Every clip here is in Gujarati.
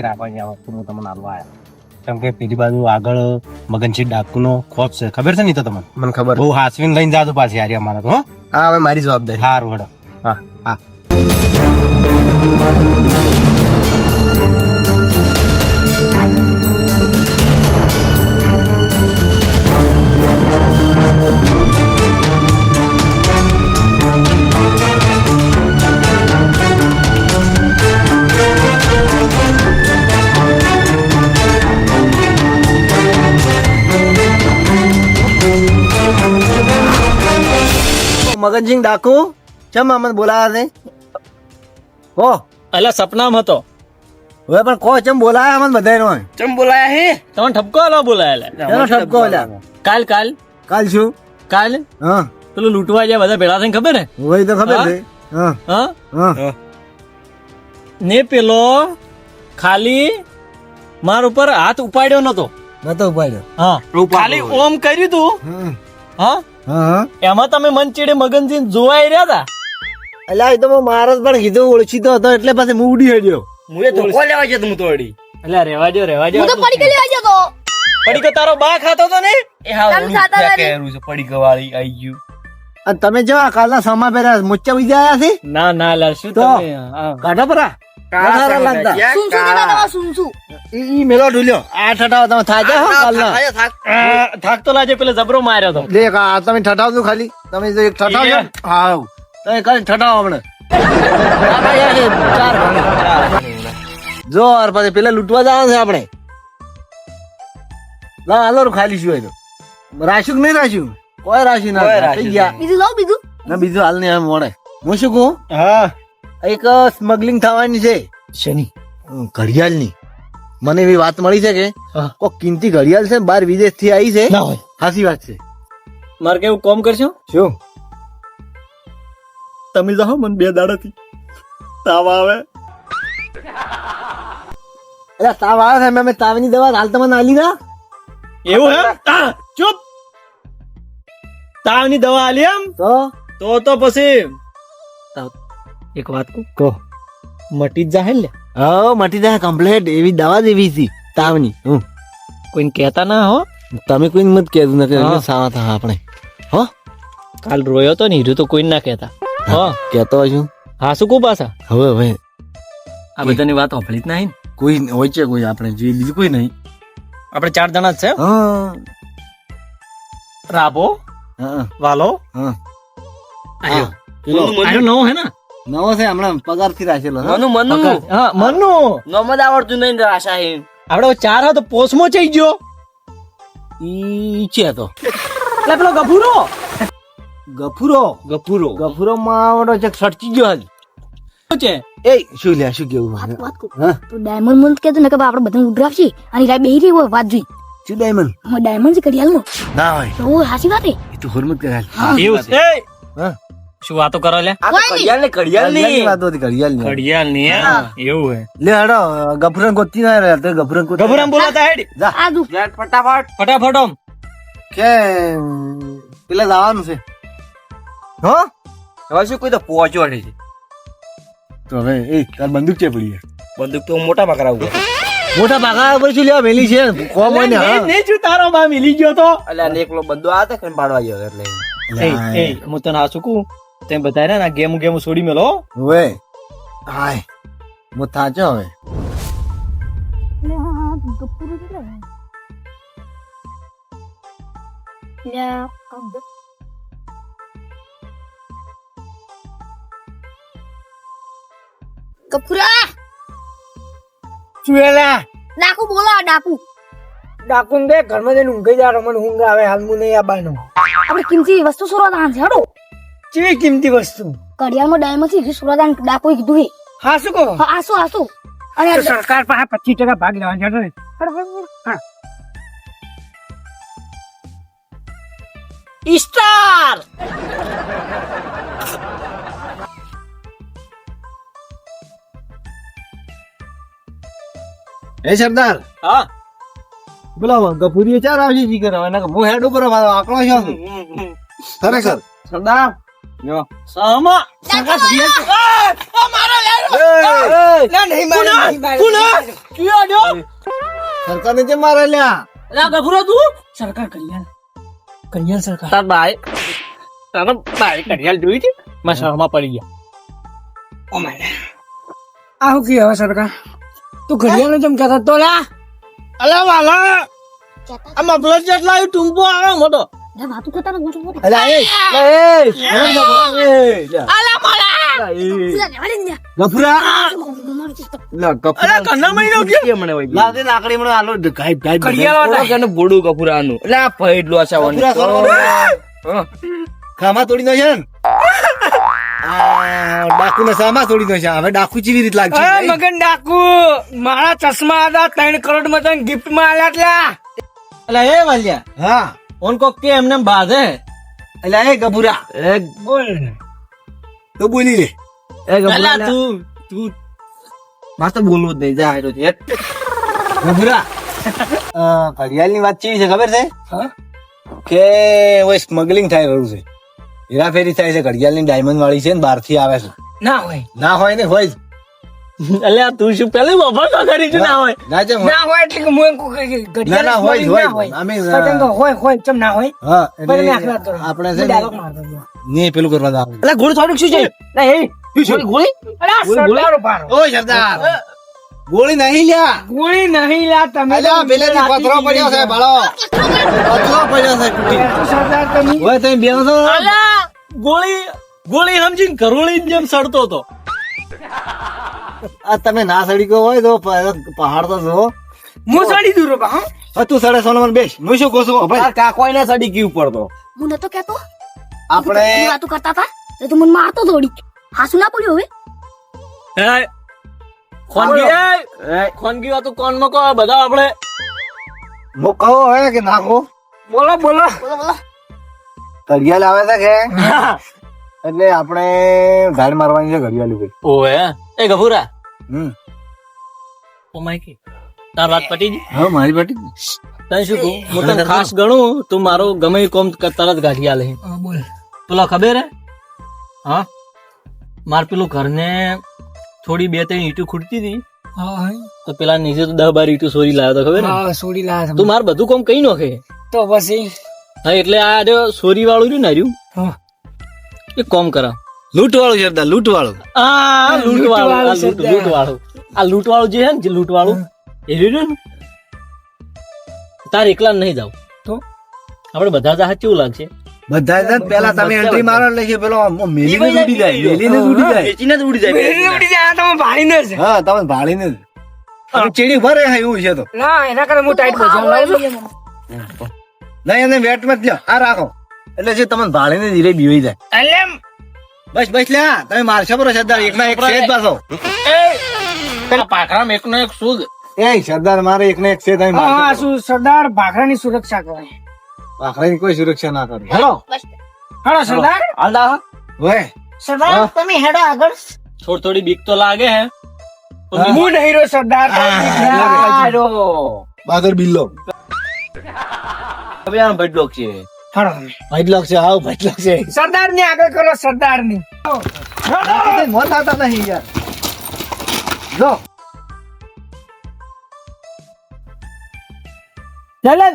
શાંતિ રાખવાની આ વસ્તુ હું તમને આલવા આવ્યા. કેમ કે પેલી બાજુ આગળ મગનસિંહ ડાકુનો ખોફ છે. ખબર છે ને તો તમને? મને ખબર. બહુ હાસવીને લઈને જાજો પાછી હારી અમારે તો હા. હવે મારી જવાબદારી. સારું હડો. હા હા. મગનસિંહ ડાકુ? ચમ અમને બોલાયા છે હો. અલા સપનામાં હતો. હવે પણ કો ચમ બોલાયા અમને બધાય નો ચમ બોલાયા હે? તમને ઠપકો આલો બોલાયેલા? ચલો ઠપકો અલ્યા કાલ કાલ? કાલ શું? કાલ? હા. પેલું લૂંટવા જાય બધા ભેળા થઈને ખબર હે હોય તો ખબર હા? છે. હા. હા? ને પેલો ખાલી માર ઉપર હાથ ઉપાડ્યો નતો. નતો ઉપાડ્યો. હા. ખાલી ઓમ કર્યું તું. હા? એમાં તમે મન ચીડે મગનસિંહ જોવાઈ રહ્યા હતા એટલે એ તો મેં મારા પણ કીધું ઓળખીતો હતો એટલે પછી હું ઉડી હડ્યો. હું એ ધોકો લેવા જતો હું તો અડી એટલે રેવા જો રેવા જો હું તો પડી ગયેલી આજે તો. પડી કે તારો બા ખાતો તો ને? એ હા હું ને? છે પડી ગવાળી આવી ગયું. અને તમે જો આ કાલના સમા પહેર્યા મુચ્ચા બીજા આયા છે? ના ના લા શું તો? કાઢો પરા. ના લાગતા. શું શું દેખા તમારા શું શું? ઈ ઈ મેલો ઢુલ્યો. આ ઠઠાવ તમે થાજે હો કાલના. થાક. તો લાજે પેલો જબરો માર્યો તો. દેખ આ તમે ઠઠાવ દો ખાલી. તમે જો એક? હા? તમે ખાલી ઠઠાવ હમણાં. જો યાર પછી પેલા લૂંટવા જવાનું છે આપણે. હાલો ખાલી શું હોય તો. રાખ્યું કે નહીં રાખ્યું? કોઈ રાશિ ના થઈ ગયા બીજું લાવ બીજું. ના બીજું હાલ નહીં આમ મળે. હું શું કહું? હા. એક સ્મગલિંગ થવાની છે. શેની? ઘડિયાળની. મને એવી વાત મળી છે કે કોઈ કિંમતી ઘડિયાળ છે બાર વિદેશથી આવી છે. ના હોય. હાસી વાત છે. મારે કેવું કોમ કરશો? શું? તમે જાઓ મને બે દાડાથી. તાવ આવે. અરે તાવ આવે છે મેં તાવની દવા હાલ તમને આલી ના એવું હે? ચૂપ. તાવની દવા આલી એમ? તો? તો તો પછી એક વાત કહું? કહો. મટી જ જાહે લે. હા મટી જાય કમ્પ્લેટ એવી દવા દેવી હતી તાવની. હમ. કોઈને કહેતા ના હો. તમે કોઈને મત કહેતું ન કે હા. સાવા થા આપણે. હો? કાલ રોયો તો ને હીરું તો કોઈને ના કહેતા. હો કહેતો છું હા શું કહું પાછા? હવે હવે. આ બધાની વાત હોભળી જ નહીં. કોઈ હોય છે કોઈ આપણે જે બીજું કોઈ નહીં. આપણે ચાર જણા જ છે હા. રાબો? હા વાલો? હા. આયો. પેલો આયો નવો હે ને? નવો છે હમણાં પગારથી રાખેલો? મનુ. હા મનુ. નમદ આવડતું નહીં આશા હે આપણે ચાર હતો પોસમાં ચઈ ગયો. ઈ છે તો. એટલે પેલો ગફુરો. ગફુરો. ગફુરો. ગફુરો માં આવડો છે સટકી ગયો હાલ શું છે? એ શું લે શું કેવું તો ડાયમંડ મન કેતો ને કે આપણે બધા ઉઘરાવશે. અને રા બેહી રહી હોય વાત જોઈ. શું ડાયમંડ હા ડાયમંડ છે નો ના હોય તો હાસી વાત એ તો હોરમત કરાલ એવું છે એ, શું વાતો કરો લે આ ઘડિયાળ ને કડિયાલની વાતો હતી કડિયાલની કડિયાલની એવું હે લે હડો ગફરન ગોતી ના રહ્યા તો ગફુરન ગોતી ગભરામ બોલાતા હેડ જા આ દુ ફટાફટ ફટાફટ આમ. કે પેલા જવાનું છે હો હવે શું કોઈ તો પહોંચવા છે તો હવે એ તાર બંદૂક છે પડી. બંદૂક તો મોટામાં મોટા માં કરાવું મોટા ભાગા ઉપર શું લેવા મેલી છે કોમ હોય ને ને- હા. ને શું તારો બા મિલી ગયો તો. એટલે આ એકલો બંદો આ તો પાડવા ગયો એટલે. એ એ હું તને આ શું તે બધા ને ને ગેમ ગેમ છોડી મેલો. હવે હાય હું થાચો હવે. કપુરા! ચુએલા ડાકુ બોલો આ ડાકુ. ડાકુન દે ઘરમાં જઈને ઊંઘી જા રમણ ઊંઘ આવે હાલ મુ નહીં આબાનો. આપણે કિંમતી વસ્તુ સુરદાન છે હડો. ચેવી કિંમતી વસ્તુ? કડિયામાં ડાયમંડ છે સુરદાન ડાકુ કીધું હે હા શું કહો? હા આસુ શું અને સરકાર પાસે પચીસ ટકા ભાગ લેવાનો છે સ્ટાર હે સરદાર? હા. બોલાવો ગપુરી ચાર આવશે જી કરે નકર હું હેડ ઉપર મારો આંકડો છો ખરેખર? સરદાર? સામા? સરકાર ને જે મારે લ્યા? સરકાર કલ્યાણ કલ્યાણ સરકાર. તાર બાય તારા બાય કલ્યાણ જોઈ છે માં પડી ગયા. આવું કે હવે સરકાર? તું ઘડિયાળ જેમ કહેતા તો લા અલે વાલા આ મફલર જેટલા આવ્યું ટૂંપો આવે મોટો. ખામા તોડી નો છે ને ડાકુ ને સામા તોડી દો છે. હવે ડાકુ ચીવી રીત લાગશે મગન ડાકુ મારા ચશ્મા હતા ત્રણ કરોડમાં તને ગિફ્ટમાં આલ્યા એટલે અલા એ વાલ્યા હા. ઓન કોક કે એમને બાધે. એટલે એ ગભુરા. બોલ. તો બોલી લે. અલા તું તું. મારે તો બોલવું જ નહીં. જા તો છે. ગભુરા. ઘડિયાળની વાત ચેવી છે ખબર છે? હા? કે સ્મગલિંગ થાય રહ્યું છે. હેરાફેરી થાય છે ઘડિયાળની ડાયમંડ વાળી છે ને બહારથી આવે છે. ના હોય. ના હોય ને હોય એટલે તું શું પેલી બફર તો કરી છે? ના હોય. ના જેમ ના હોય એટલે કે હું એમ ઘડિયાળ ના, ના, હોય હોય અમે, પતંગ હોય હોય ચમ ના હોય. હા પણ મેં એટલે આપણે છે ને પેલું કરવા દા. એટલે ગોળ થોડુંક શું છે? એ શું ગોળી. અરે સરદાર ઓય સરદાર. ગોળી નહીં લ્યા. ગોળી નહીં લ્યા તમે અલ્યા પેલેથી પથરો પડ્યો છે ભાળો. પથરો પડ્યો છે. સરદાર તમે. ઓય તમે બેહો છો અલા. ગોળી ગોળી સમજીને કરોળી જેમ સડતો તો આ તમે ના સડી ગયો હોય તો પહાડ તો જો હું સડી દૂર બા હા. હા, તું સડે સોનો મને બેસ. હું શું કહું છું? ભાઈ કાકોય ના સડી ગયું પડતો હું નતો કેતો આપણે તું વાતું કરતા હતા તો તું મને મારતો થોડી હાસુ ના પડ્યો હવે. એ ખોનગી ખોનગી. વાતું કોણમાં કહો બધા આપણે. મોકો હે કે નાખો? બોલો બોલો. બોલો બોલો. ઘડિયાળ આવે છે કે? એટલે આપણે ગાડ મારવાની છે ઘડિયાળ ઉપર. ઓએ એ ગભુરા. હમ. ઓ માઈકી તાર વાત પટી ગઈ? હા મારી પટી તને શું કહું? હું તને ખાસ ગણું તું મારો ગમે કોમ તરત ગાંઠી આલે હા, બોલ. પેલા ખબર હે? હા? માર પેલું ઘરને થોડી બે ત્રણ ઈટું ખૂટતી હતી. તો પેલા નીચે તો દહ બાર ઈટું સોરી લાવ્યો તો ખબર ને? હા સોડી તું. માર બધું કોમ કઈ નોખે? તો પછી? હા એટલે આ જો સોરી વાળું રહ્યું ને રહ્યું? એ કોમ કરા. લૂંટ વાળું શબ્દ લૂંટ વાળું આ લૂંટ વાળું લૂંટ લૂંટ વાળું આ લૂંટ વાળું જે છે ને જે લૂંટ વાળું એ રહ્યું ને? તારે એકલા નહીં જાવ. તો? આપણે બધા જા કેવું લાગશે. બધા જ પેલા તમે એન્ટ્રી મારો એટલે છે પેલો મેલીને જ ઉડી જાય મેલીને જ ઉડી જાય. વેચીને જ ઉડી જાય. મેરી ઉડી જાય. તમે ભાળીને જ. હા તમે ભાળીને જ. હવે ભરે હા એવું છે તો. ના એના કરતા હું ટાઈટ બજાવ લાવું છું. એને વેટ મત લ્યો. આ રાખો. એટલે છે તમને ભાળીને ધીરે બીવાઈ જાય. એટલે બસ બસ લ્યા. તમે મારશો બરો સરદાર. એક ના એક છે જ પાછો. પેલા પાખરામાં એકનો એક સુગ એ સરદાર મારે એક ને એક છે તમે હા સરદાર ભાખરાની સુરક્ષા કરે. આખરાની કોઈ સુરક્ષા ના કરે હેલો હાલો સરદાર હાલદા હોય સરદાર તમે હેડો આગળ થોડી થોડી બીક તો લાગે હે હું નહીં રહ્યો સરદાર બહાદુર બિલ્લો હવે આમ ભડલોક છે હાલો તમે. ભાઈલોક છે આવ ભાઈલોક છે સરદારની આગળ કરો સરદારની મોત આવતા નહીં યાર જો લલન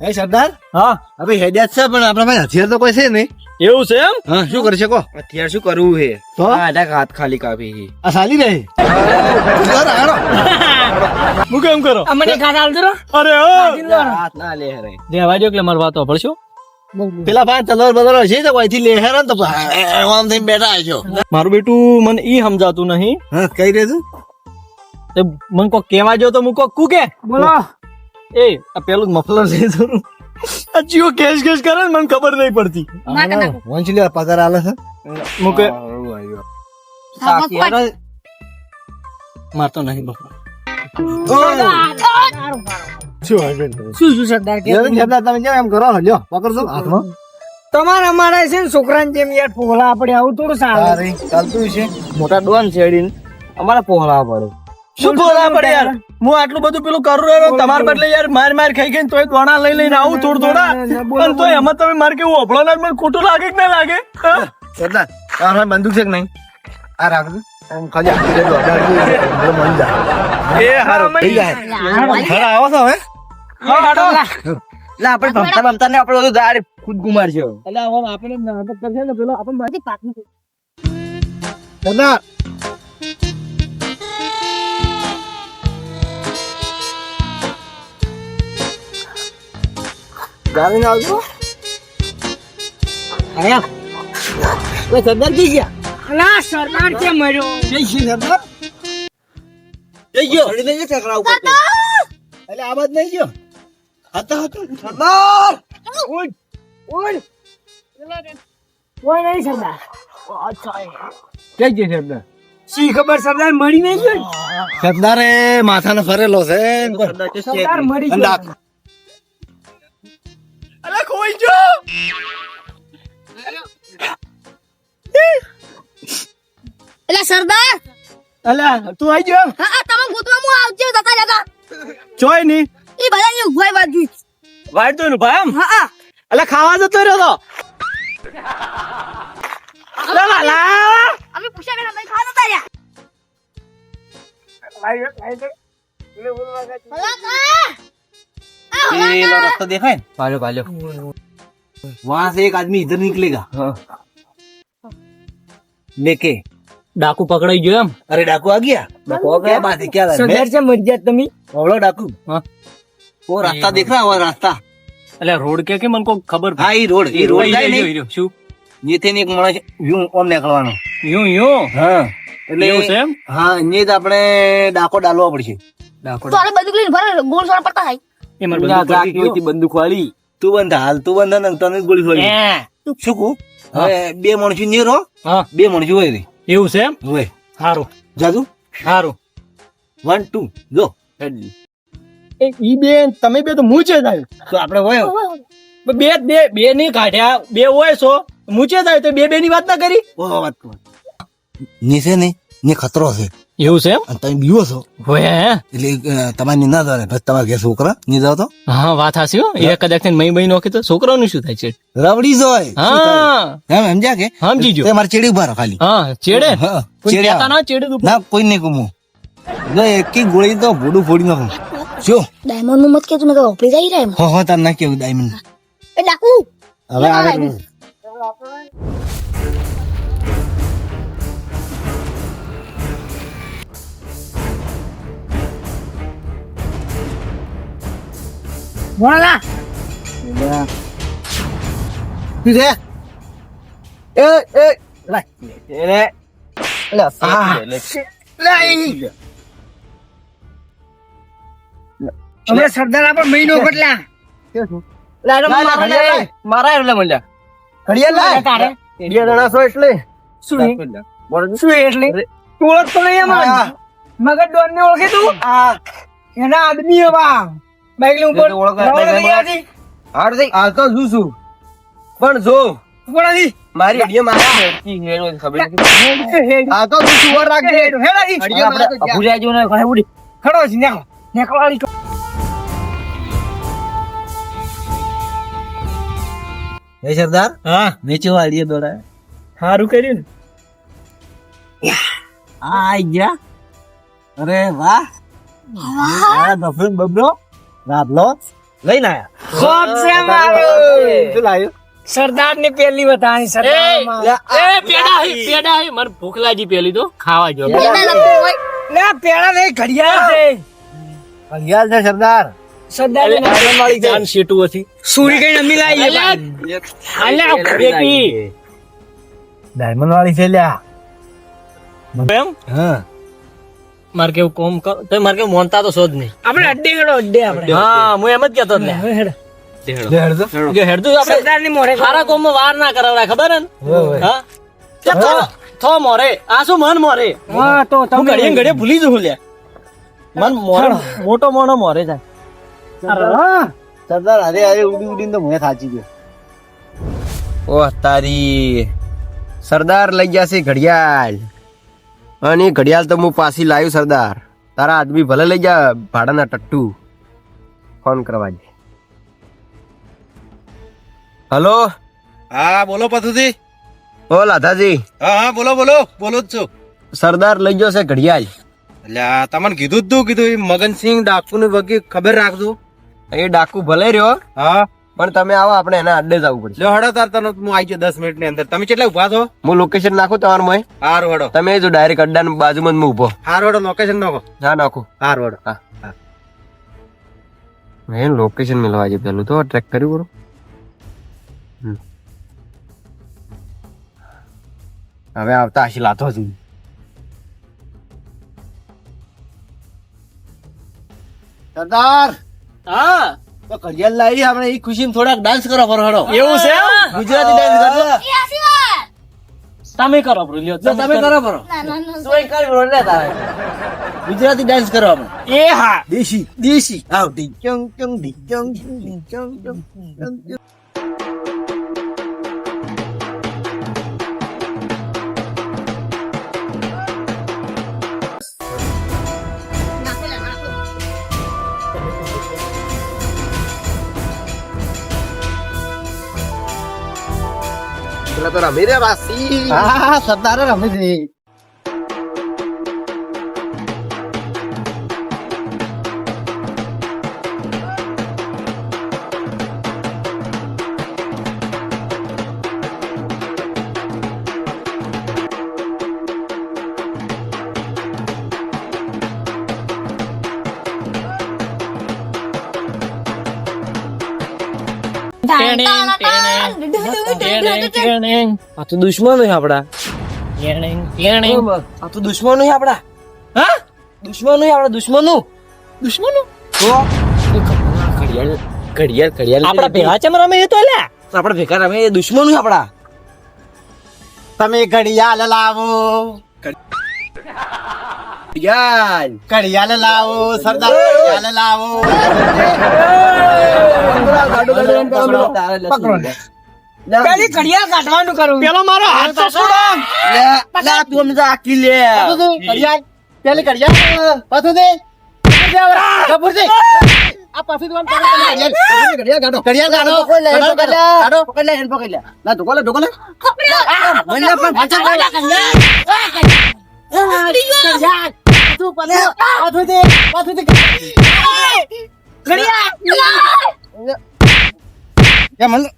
હે સરદાર? હા. હવે હેડિયા છે પણ આપણા પાસે હથિયાર તો કોઈ છે નહીં. એવું છે એમ? હા શું કરી શકો અત્યારે શું કરવું છે? તો? આ અઢાક હાથ ખાલી કાપી છે. આ સાલી રહે. હું કેમ કરો? મને ગાડા આલજો રો. અરે હાથ ના લે રે દેવા દો કે મારી વાત પડશો પેલા ભાઈ તલવાર બદલો છે તો કોઈથી લે હેરો ને તો આમ થઈને બેઠા આવ્યો મારું બેટું મને ઈ સમજાતું નહીં. હા કઈ રે તું. તે મને કોક કહેવા જો તો હું કોક કુ કે બોલો. એ આ પેલું મફલર લઈ થોડું. આ જીઓ કેશ કેશ કરે ને મને ખબર નહીં પડતી. વંશલી પગાર આલે છે. મુકે મારતો નહીં હાથમાં. તમારા અમારા છે ને છોકરાને જેમ યાર પોલા આપણે આવું થોડું સારું. ચાલતું છે મોટા ડોન છે અમારા પોહળા પડે. શું પોહલા પડે યાર? હું આટલું બધું પેલું કરું રહ્યો તમારા બદલે યાર માર માર ખાઈ ખાઈને તોય દોણા લઈ લઈને આવું થોડું થોડા. પણ તોય એમાં તમે માર કેવું અભળો ના? મને ખોટું લાગે કે ના લાગે? એટલે તારા બંદૂક છે કે નહીં? આ રાખ આમ ગાડી ના આવજો ઓય સરદાર જઈ ગયા. અલા સરદાર કે મર્યો? જય શ્રી સરદાર. જઈ ગયો. ઘડી લઈ જશે કરાવ ઉપર એટલે આ બાદ નહીં ગયો? હતા હતા. સરદાર! કોઈ નહીં સરદાર. જય જય સરદાર. શી ખબર સરદાર મળી નહીં ગયો? સરદારે માથાને ફરેલો છે. સરદાર મળી ગયો. અલા ખોઈ ગયો એટલે સરદાર અલા તું આવી ગયો હા તમે ગોતવા હું આવજો જતા જતા જોઈ નહીં એ બધા ને ઊભા બાજુ વાડ તો નું ભાઈ હા હા અલા ખાવા જતો રહ્યો તો લા લા અમે પૂછ્યા કે તમે ખાવા નતા રહ્યા હલા કા આ હલા ये लो रास्ता देखा है પાલ્યો પાલ્યો वहां से एक आदमी इधर निकलेगा लेके ડાકુ પકડાઈ ગયો એમ अरे डाकू आ गया डाकू क्या बात है क्या बात है સરદાર છે મરી ગયા તમે बोलो डाकू हाँ। वो रास्ता देख रहा है वो रास्ता એટલે રોડ કે કે મને કોઈ ખબર हाँ ये रोड ये रोड जाए नहीं રહ્યો શું ये थे एक माणस यूं ઓમ નીકળવાનો યું યું હા એટલે એવું છે એમ હા ને જ આપણે ડાકો ડાલવો પડશે ડાકો તો આને બધું લઈને ભરે ગોળ સોળ પડતા થાય એ મારે બધું ગયો ગયું. બંદૂક વાળી. તું બંધ હાલ તું બંધ ને તને ગોળી છોડી હે. શું કહું? હવે બે માણસો નેરો હા. બે માણસો હોય રે. એવું છે એમ? હોય. સારું જાદુ સારું વન ટુ ગો એ ઈ બે તમે બે તો મૂચે થાય તો આપણે હોય. બે બે બે નહીં કાઢ્યા. બે હોય છો. મૂચે થાય તો બે બે ની વાત ના કરી? ઓ વાત કર ને છે ને ને ખતરો છે. એવું છે એમ? તમે બીવો છો. હોય એટલે તમારે નિંદા ના જાવે પછી તમારા ઘેર છોકરા નિંદા તો હા વાત હાસી હો. એ કદાચ થઈને મહી મહી નોખી તો છોકરાનું શું થાય છે? રવડી જોય હા. એમ સમજ્યા કે? સમજી જો તે મારે ચેડી ઊભા ખાલી. હા ચેડે? ચેડ્યા આવો. ના ચેડે ના કોઈ નહીં કમું. જો એક ગોળી તો ભૂડું ફોડી નાખું. શું ડાયમંડનું મત કે તું નકર ઓપરી જાય રહ્યા હો હો તાર ના કેવું ડાયમંડ એ ડાકુ. હવે આગળ ભોળા શું છે એ એ એને આ. અમે સરદાર આપણે મહિનો બદલા મારા એટલે મંડ્યા. ઘડિયાળ લાય. તારે જણા છો એટલે. શું શું એટલે? તું ઓળખતો નહીં મગજ ડોન ને ઓળખે તું? એના આદમી હવા બાઈક. હાર થઈ આ તો શું છું? પણ જો ઉપર મારી અડીએ મારા હેડકી હેડ હોય ખબર નથી. આ તો શું છું રાખજે? હેડ, હેડ અડીએ મારા તો જ્યાં. અભુરિયા ઘરે ઉડી. ખડો છે નેકળો. નેકળવાળી તો. એ સરદાર? હા. વેચો વાળીએ દોડા. સારું કર્યું ને. આઈ ગયા. અરે વાહ. આ દફન બબરો રાબલો લઈને મારો. લાવ્યો સરદારની પેલી બતાવી પેડા હે પેડા હે. મને ભૂખ લાગી પેલી તો. ખાવા જો. આ નહીં ઘડિયાળ છે. ઘડિયાળ છે સરદાર. સરદારની જાન શેટુ હતી. સુરી કઈ નમી લાવી અલ્યા બેટી ડાયમંડ વાળી છે લ્યા. એમ? હા. મારે કેવું કોમ કર તો મારે કેવું મોનતા તો શોધ નહીં આપણે અડ્ડે હેડો અડ્ડે આપણે. હા હું એમ જ ને હવે હેડો. હેડ. આપણે સરદારની સારા કોમ વાર ના કરાવડાય ખબર હે? ને. હા. થો થો મોરે. આ શું મન મોરે? હા તો તમે ઘડીએ ઘડીએ ભૂલી જઉં લે. મન મોરે મોટો મોનો મોરે જાય. સરદાર. અરે અરે ઉડી ઉડીને તો મને થાચી ગયો. ઓહ તારી. સરદાર લઈ ગયા છે ઘડિયાળ. અને ઘડિયાળ તો હું પાછી લાવ્યું સરદાર. તારા આદમી ભલે લઈ જા ભાડાના ટટ્ટુ. ફોન કરવા જે હલો? હા બોલો પથુજી ઓ લાધાજી. હા હા બોલો બોલો. બોલો જ છું. સરદાર લઈ ગયો છે ઘડિયાળ. એટલે તમને કીધું જ તું કીધું મગનસિંહ ડાકુ ને વગી ખબર રાખજો. એ ડાકુ ભલે રહ્યો. હા. પણ તમે આવો આપણે એના અડ્ડે જવું પડશે. લ્યો હડો તાર તને હું આવી ગયો દસ મિનિટની અંદર. તમે કેટલા ઊભા છો? હું લોકેશન નાખું તમારું મય? હાર હડો. તમે જો ડાયરેક્ટ અડ્ડા બાજુમાં જ હું ઊભો. હારું હડો લોકેશન નાખો. હા નાખો. હાર હડો. હા. મેં લોકેશન મેળવા છે પેલું તો ટ્રેક કર્યું બરો હવે આવતા હશે લાતો જ સરદાર! હા? તો ઘડિયાળ લાવી આપણે એ ખુશીમાં થોડાક ડાન્સ કરો ફરહડો એવું છે ગુજરાતી ડાન્સ કરો તમે કરો બ્રો લ્યો તમે કરો. બ્રો સોય કર ફરો લે તારે ગુજરાતી ડાન્સ કરો આપણે. એ હા. દેશી દેશી. આવ ડી ચંગ ચંગ ડી ચંગ ડી ચંગ ચંગ પેલા તો રમી રે વાસી હા આ તો દુશ્મન હોય આપડા આ તો દુશ્મન હોય આપડા હા દુશ્મન હોય આપડા દુશ્મનો દુશ્મનો તો ઘડિયાળ ઘડિયાળ ઘડિયાળ આપડા ભેગા ચમ રમે એ તો લે આપડા ભેગા રમે એ દુશ્મન હોય આપડા તમે ઘડિયાળ લાવો ઘડિયાળ ઘડિયાળ લાવો સરદાર ઘડિયાળ લાવો પેલી ઘડિયાળ કાઢવાનું કરું. પેલો મારો હાથ તો છોડો. તું મને આકી લે. ઘડિયાળ. પેલી ઘડિયાળ પાછું દે. કપૂર દે. આ પાછું દે. ઘડિયાળ કાઢો. ઘડિયાળ કાઢો ઘડિયાળ કાઢો. પકડ લે. હેન્ડ પકડ લે ના ઢોકો લે ઢોકો લે. મને પણ પાછા પાછું દે. પાછું દે. એ મને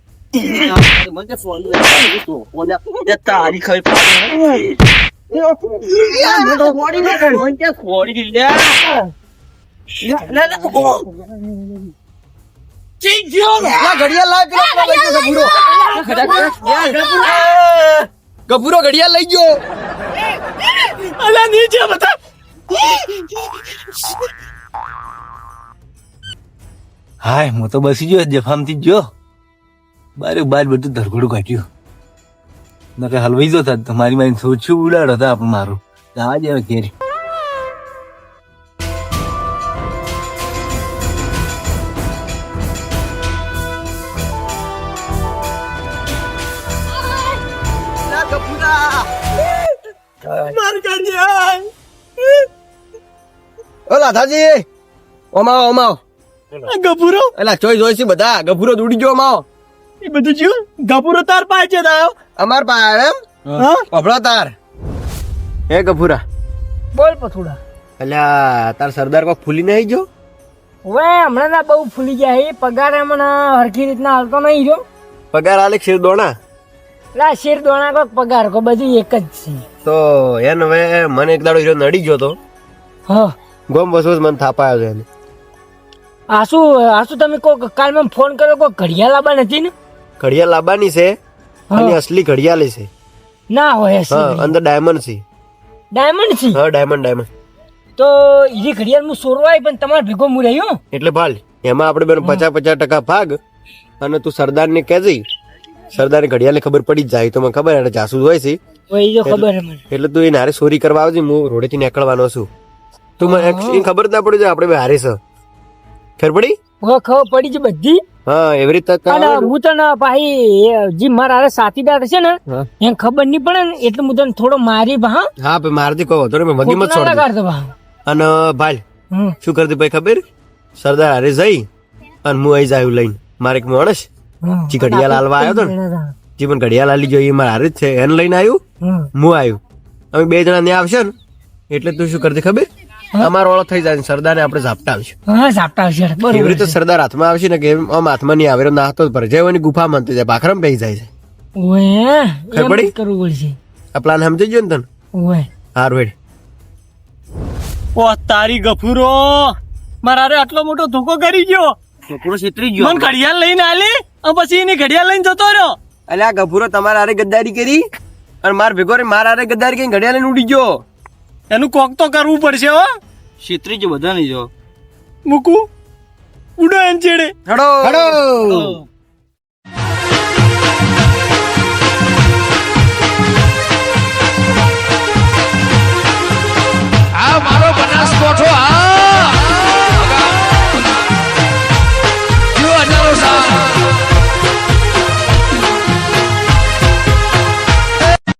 ગભુરો ઘડિયાળ લઈ ગયો નીચે બતા હાય હું તો બસી ગયો જફામથી ગયો. બારે બાર બધું ધરઘોડું કાઢ્યું. નકે હલવાઈ જતા તમારી મારી સોચ્યું ઉડાડ હતા આપણે મારું. જવા જ હવે ઘેર. ઓ લાધાજી ઓમાઓ ઓમાઓ ગભુરો એલા ચોઈ જોઈ છે બધા? ગભુરો દોડી ગયો ઓમાઓ એ બધું જીવ ગભુરો તાર પાસે છે દાયો અમાર પાસે એમ? હા. અભળો તાર. હે ગભુરા. બોલ પથુડા. અલ્યા તાર સરદાર કોક ફૂલી નહીં જો હવે હમણાં ના બહુ ફૂલી ગયા એ પગાર હમણાં હરખી રીતના હાલતો નહીં જો પગાર આલે શેર દોણા? લા શેર દોણા કોક પગાર કો બધું એક જ છે. તો એન હવે મને એક દાડો હીરો નડી ગયો તો? હા. ગોમ બસો મને થાપાયો છે એને. આસુ આસુ તમે કોક કાલ મેં ફોન કર્યો કોક ઘડિયાળ લાવવા નથી ને? ઘડિયાળ લાવવાની છે અને અસલી ઘડિયાળ છે. ના હોય હા અંદર ડાયમંડ છે. ડાયમંડ છે? હા ડાયમંડ ડાયમંડ તો ઈ ઘડિયાળ હું સોરવાય પણ તમારે ભેગો હું. રહ્યો એટલે ભાલ એમાં આપણે બેન પચાસ પચાસ ટકા ભાગ અને તું સરદારને કહેજે. સરદારને ઘડિયાળે ખબર પડી જ જાય તો મને ખબર એને જાસૂસ હોય છે. હોય જો ખબર હે મને. એટલે તું એ નારે ચોરી કરવા આવજે હું રોડેથી નીકળવાનો છું. તું મને એ ખબર ના પડી જાય આપણે હારે છે ખબર પડી? ખબર પડી છે બધી. હા એવી રીતે અને. હું તને ભાઈ જે મારા સાથીદાર છે ને. એને ખબર નહીં પડે ને એટલે હું તને થોડો મારી ભા હા. ભાઈ મારથી કહો તો મેં મગી મત છોડ અને ભાઈ શું કરતી ભાઈ ખબર? સરદાર હરે જઈ અને હું અહીં જાયું લઈને. મારે એક માણસ જે ઘડિયાળ હાલવા આવ્યો હતો ને જે પણ ઘડિયાળ આલી જોઈએ એ મારા હારે જ છે. એને લઈને આવ્યું હું આવ્યું અમે બે જણા ત્યાં આવશે ને એટલે તું શું કરતી ખબર? અમારો ઓળો થઈ જાય ને સરદારને આપણે ઝાપટા આવશે હા ઝાપટા આવશે એવી રીતે સરદાર હાથમાં આવશે ને કે આમ હાથમાં નહીં આવે નાહતો જ પડે. જેવાની ગુફા મનતી જાય ભાખરમ પહી જાય છે. ઓએ ખબર પડી? કરવું પડશે. આ પ્લાન સમજી ગયો ને તને? ઓએ હારું હેડ. ઓ તારી ગફુરો મારા રે આટલો મોટો ધોકો કરી ગયો. છોકરો છેતરી ગયો. મન ઘડિયાળ લઈને આલી અને પછી એની ઘડિયાળ લઈને જતો રહ્યો. અલ્યા ગભુરો તમારા હારે ગદ્દારી કરી? અને માર ભેગો રે મારા હારે ગદ્દારી કરીને ઘડિયાળ લઈને ઉડી ગયો. એનું કોક તો કરવું પડશે હો. છેતરી જો બધા નહીં જો. મૂકું. ઉડો એમ ચેડે હડો. હડો. આ મારો બનાસકોઠો આ